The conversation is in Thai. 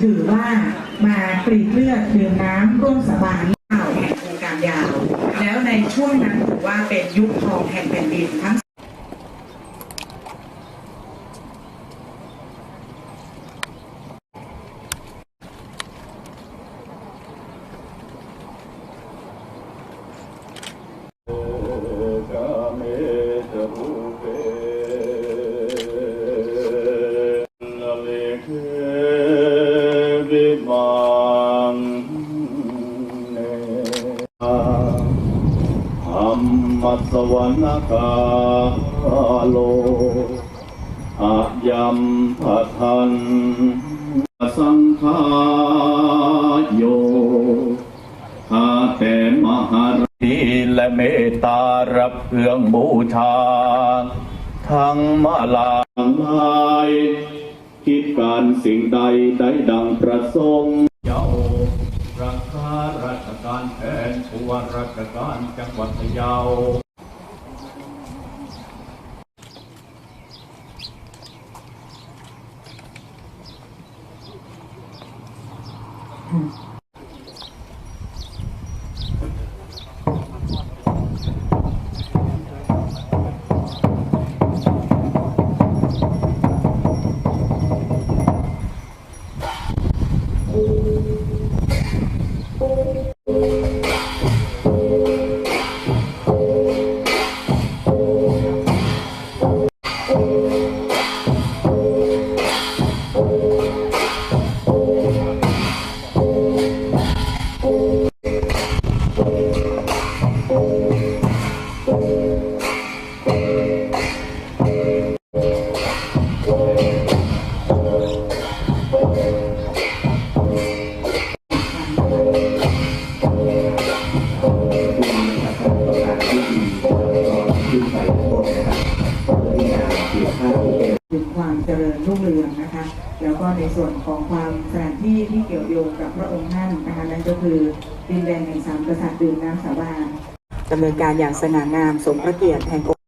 ถือว่ามาปรีดเลือดดื่มน้ำร่วมสาบานเล่าแห่งโครงการยาว แล้วในช่วงนั้นถือว่าเป็นยุคทองแห่งแผ่นดินทั้งัสสวนาคาโลอายัมพัทันสังฆาโยข้าแต่มหารีและเมตตารับเครื่องบูชา ทั้งมาลาลายคิดการสิ่งใดได้ดังประสงค์เจ้ารักษาราชการแท นผู้ว่าราชการจังหวัดพะเยาถึงความ เจริญรุ่งเรืองนะคะ แล้วก็ในส่วนของความสถานที่ที่เกี่ยวโยงกับพระองค์ท่านนะคะนั่นก็คือดินแดนแห่งสามกษัตริย์ดื่มน้ำสาบานดำเนินการอย่างสง่างามสมพระเกียรติแห่ง